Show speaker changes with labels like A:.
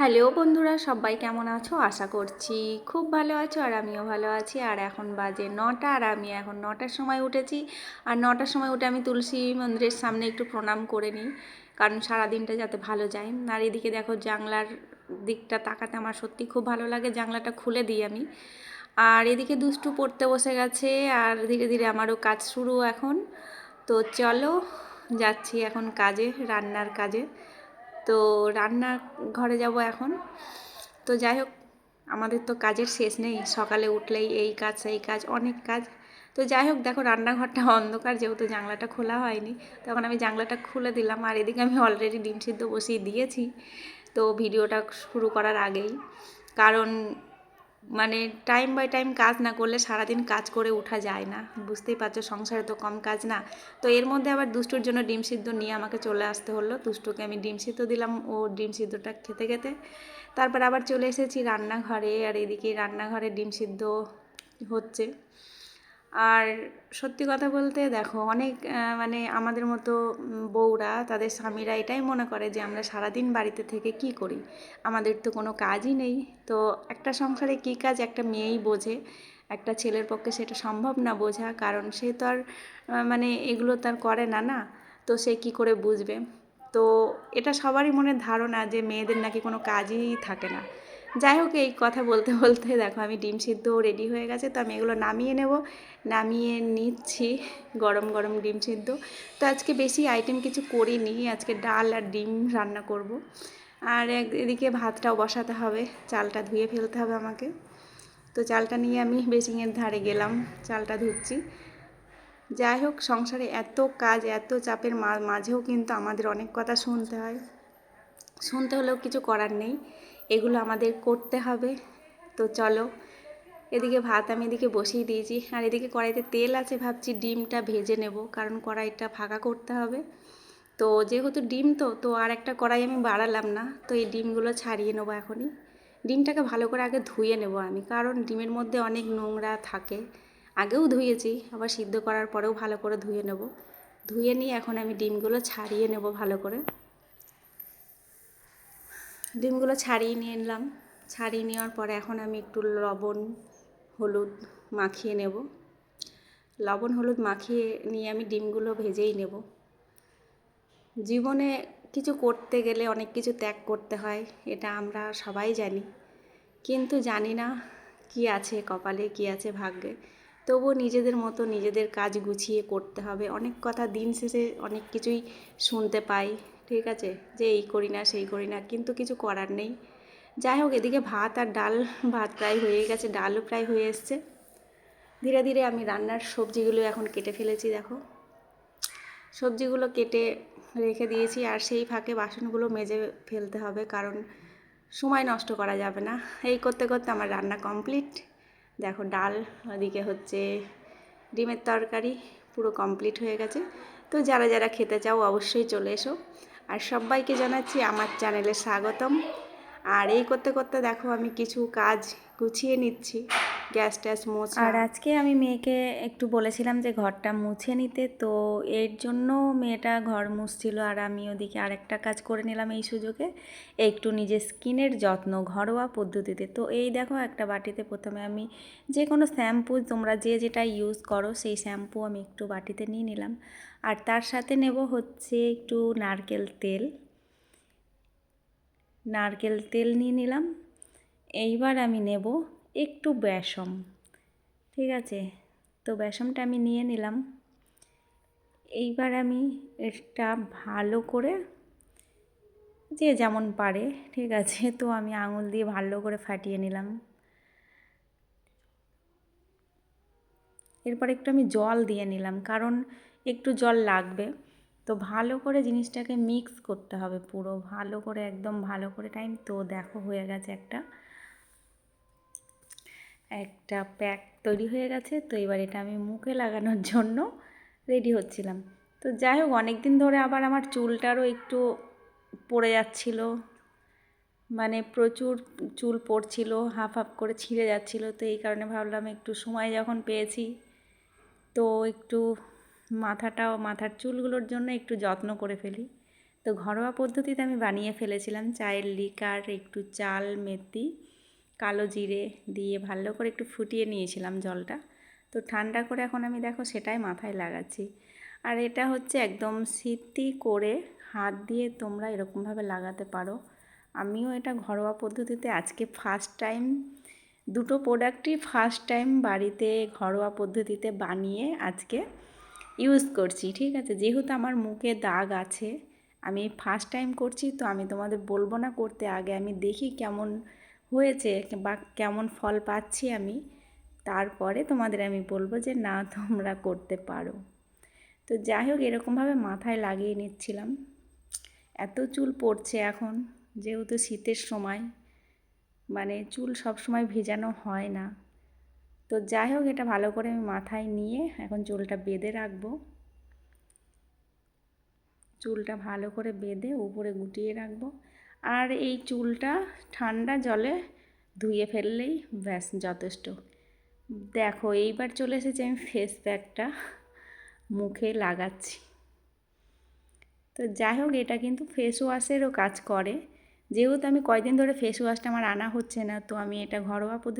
A: Hello বন্ধুরা, সবাই কেমন আছো? আশা করছি খুব ভালো আছো আর আমিও ভালো আছি। আর এখন বাজে নটা আর আমি এখন নটার সময় উঠেছি। আর নটার সময় উঠে আমি তুলসী মন্দিরের সামনে একটু প্রণাম করে নিই, কারণ সারাদিনটা যাতে ভালো যায়। আর এদিকে দেখো জানলার দিকটা তাকাতে আমার সত্যি খুব ভালো লাগে, জানলাটা খুলে দিই আমি। আর এদিকে দুষ্টু পড়তে বসে গেছে আর ধীরে ধীরে আমারও কাজ শুরু এখন। তো চলো যাচ্ছি এখন কাজে, রান্নার কাজে। তো রান্না ঘরে যাব এখন। তো যাই হোক, আমাদের তো কাজের শেষ নেই। সকালে উঠলেই এই কাজ, সেই কাজ, অনেক কাজ। তো যাই হোক, দেখো রান্নাঘরটা অন্ধকার, যেহেতু জানলাটা খোলা হয়নি। তখন আমি জানলাটা খুলে দিলাম আর এদিকে আমি অলরেডি ডিম সিদ্ধ বসিয়ে দিয়েছি। তো ভিডিওটা শুরু করার আগেই। কারণ মানে টাইম বাই টাইম কাজ না করলে সারাদিন কাজ করে ওঠা যায় না। বুঝতেই পারছ, সংসারে তো কম কাজ না। তো এর মধ্যে আবার দুষ্টুর জন্য ডিম সিদ্ধ নিয়ে আমাকে চলে আসতে হলো। দুষ্টুকে আমি ডিম সিদ্ধ দিলাম, ও ডিম সিদ্ধটা খেতে খেতে। তারপর আবার চলে এসেছি রান্নাঘরে, আর এদিকে রান্নাঘরে ডিম সিদ্ধ হচ্ছে। আর সত্যি কথা বলতে দেখো, অনেক মানে আমাদের মতো বউরা, তাদের স্বামীরা এটাই মনে করে যে আমরা সারাদিন বাড়িতে থেকে কি করি? আমাদের তো কোনো কাজই নেই। তো একটা সংসারে কী কাজ একটা মেয়েই বোঝে, একটা ছেলের পক্ষে সেটা সম্ভব না বোঝা, কারণ সে তো আর মানে এগুলো তার করে না না? তো সে কি করে বুঝবে? তো এটা সবারই মনে ধারণা যে মেয়েদের নাকি কোনো কাজই থাকে না। যাই হোক, এই কথা বলতে বলতে দেখো আমি ডিম সিদ্ধ রেডি হয়ে গেছে, তো আমি এগুলো নামিয়ে নেব। নামিয়ে নিচ্ছি, গরম গরম ডিম সিদ্ধ। তো আজকে বেশি আইটেম কিছু করিনি, আজকে ডাল আর ডিম রান্না করব। আর এদিকে ভাতটাও বসাতে হবে, চালটা ধুয়ে ফেলতে হবে আমাকে। তো চালটা নিয়ে আমি বেসিংয়ের ধারে গেলাম, চালটা ধুচ্ছি। যাই হোক, সংসারে এত কাজ, এত চাপের মাঝেও কিন্তু আমাদের অনেক কথা শুনতে হয়। শুনতে হলেও কিছু করার নেই। এগুলো আমাদের করতে হবে। তো চলো, এদিকে ভাত আমি এদিকে বসিয়ে দিয়েছি। আর এদিকে কড়াইতে তেল আছে, ভাবছি ডিমটা ভেজে নেব, কারণ কড়াইটা ফাঁকা করতে হবে। তো যেহেতু ডিম তো তো আর একটা কড়াই আমি বাড়ালাম না, তো এই ডিমগুলো ছাড়িয়ে নেব এখনই। ডিমটাকে ভালো করে আগে ধুয়ে নেব আমি, কারণ ডিমের মধ্যে অনেক নোংরা থাকে। আগেও ধুয়েছি, আবার সিদ্ধ করার পরেও ভালো করে ধুয়ে নেব। ধুয়ে নিয়ে এখন আমি ডিমগুলো ছাড়িয়ে নেব ভালো করে। ডিমগুলো ছাড়িয়ে নিয়ে নিলাম। ছাড়িয়ে নেওয়ার পরে এখন আমি একটু লবণ, হলুদ মাখিয়ে নেব। লবণ, হলুদ মাখিয়ে নিয়ে আমি ডিমগুলো ভেজেই নেব। জীবনে কিছু করতে গেলে অনেক কিছু ত্যাগ করতে হয়, এটা আমরা সবাই জানি। কিন্তু জানি না কি আছে কপালে, কি আছে ভাগ্যে। তবুও নিজেদের মতো নিজেদের কাজ গুছিয়ে করতে হবে। অনেক কথা দিন শেষে অনেক কিছুই শুনতে পাই। ঠিক আছে, যে এই করি না, সেই করি না, কিন্তু কিছু করার নেই। যাই হোক, এদিকে ভাত আর ডাল, ভাত প্রায় হয়ে গেছে, ডালও প্রায় হয়ে এসছে। ধীরে ধীরে আমি রান্নার সবজিগুলো এখন কেটে ফেলেছি, দেখো। সবজিগুলো কেটে রেখে দিয়েছি, আর সেই ফাঁকে বাসনগুলো মেজে ফেলতে হবে, কারণ সময় নষ্ট করা যাবে না। এই করতে করতে আমার রান্না কমপ্লিট। দেখো, ডাল ওদিকে হচ্ছে ডিমের তরকারি, পুরো কমপ্লিট হয়ে গেছে। তো যারা যারা খেতে চাও, অবশ্যই চলে এসো। আর সবাইকে জানাচ্ছি আমার চ্যানেলে স্বাগতম। আর এই করতে করতে দেখো আমি কিছু কাজ গুছিয়ে নিচ্ছি। গ্যাস ট্যাস মোছা। আর আজকে আমি মেয়েকে একটু বলেছিলাম যে ঘরটা মুছে নিতে, তো এর জন্য মেয়েটা ঘর মুছছিল আর আমি ওদিকে আরেকটা কাজ করে নিলাম এই সুযোগে, একটু নিজের স্কিনের যত্ন ঘরোয়া পদ্ধতিতে। তো এই দেখো একটা বাটিতে প্রথমে আমি যে কোনো শ্যাম্পু, তোমরা যে যেটা ইউজ করো সেই শ্যাম্পু আমি একটু বাটিতে নিয়ে নিলাম। আর তার সাথে নেব হচ্ছে একটু নারকেল তেল। নারকেল তেল নিয়ে নিলাম। এইবার আমি নেব একটু বেসম। ঠিক আছে? তো বেসমটা আমি নিয়ে নিলাম। এইবার আমি এটা ভালো করে যে যেমন পারে, ঠিক আছে? তো আমি আঙুল দিয়ে ভালো করে ফাটিয়ে নিলাম। এরপর একটু আমি জল দিয়ে নিলাম, কারণ একটু জল লাগবে। তো ভালো করে জিনিসটাকে মিক্স করতে হবে পুরো। ভালো করে একদম ভালো করে টাইম তো দেখো হয়ে গেছে একটা। একটা প্যাক তৈরি হয়ে গেছে, তো এবার এটা আমি মুখে লাগানোর জন্য রেডি হচ্ছিলাম। তো যাই হোক অনেক দিন ধরে আবার আমার চুলটারও একটু পড়ে যাচ্ছিল। মানে প্রচুর চুল পড়ছিল হাফ হাফ করে ছিঁড়ে যাচ্ছিল, তো এই কারণে ভাবলাম একটু সময় যখন পেয়েছি, তো একটু মাথাটাও, মাথার চুলগুলোর জন্য একটু যত্ন করে ফেলি। তো ঘরোয়া পদ্ধতিতে আমি বানিয়ে ফেলেছিলাম চায়ের লিকার, একটু চাল, মেথি, কালো জিরে দিয়ে ভালো করে একটু ফুটিয়ে নিয়েছিলাম জলটা। তো ঠান্ডা করে এখন আমি দেখো সেটাই মাথায় লাগাচ্ছি। আর এটা হচ্ছে একদম সিদ্ধি করে হাত দিয়ে তোমরা এরকমভাবে লাগাতে পারো। আমিও এটা ঘরোয়া পদ্ধতিতে আজকে ফার্স্ট টাইম দুটো প্রোডাক্টই ফার্স্ট টাইম বাড়িতে ঘরোয়া পদ্ধতিতে বানিয়ে আজকে ইউজ করছি, ঠিক আছে? যেহেতু আমার মুখে দাগ আছে, আমি ফার্স্ট টাইম করছি, তো আমি তোমাদের বলব না করতে, আগে আমি দেখি কেমন হয়েছে বা কেমন ফল পাচ্ছি আমি। তারপরে তোমাদের আমি বলব যে না, তোমরা করতে পারো। তো যাই হোক, এরকমভাবে মাথায় লাগিয়ে নিচ্ছিলাম। এত চুল পড়ছে এখন, যেহেতু শীতের সময় মানে চুল সব সময় ভেজানো হয় না। তো যাই হোক, এটা ভালো করে আমি মাথায় নিয়ে এখন চুলটা বেঁধে রাখব। চুলটা ভালো করে বেঁধে উপরে গুটিয়ে রাখব। আর এই চুলটা ঠান্ডা জলে ধুয়ে ফেললেই ব্যাস, যথেষ্ট। দেখো, এইবার চলে এসেছি আমি ফেস প্যাকটা মুখে লাগাচ্ছি। তো যাই হোক, এটা কিন্তু ফেস ওয়াশেরও কাজ করে। যেহেতু আমি কয়দিন ধরে ফেস ওয়াশটা আমার আনা হচ্ছে না, তো আমি এটা ঘরোয়া পদ্ধতি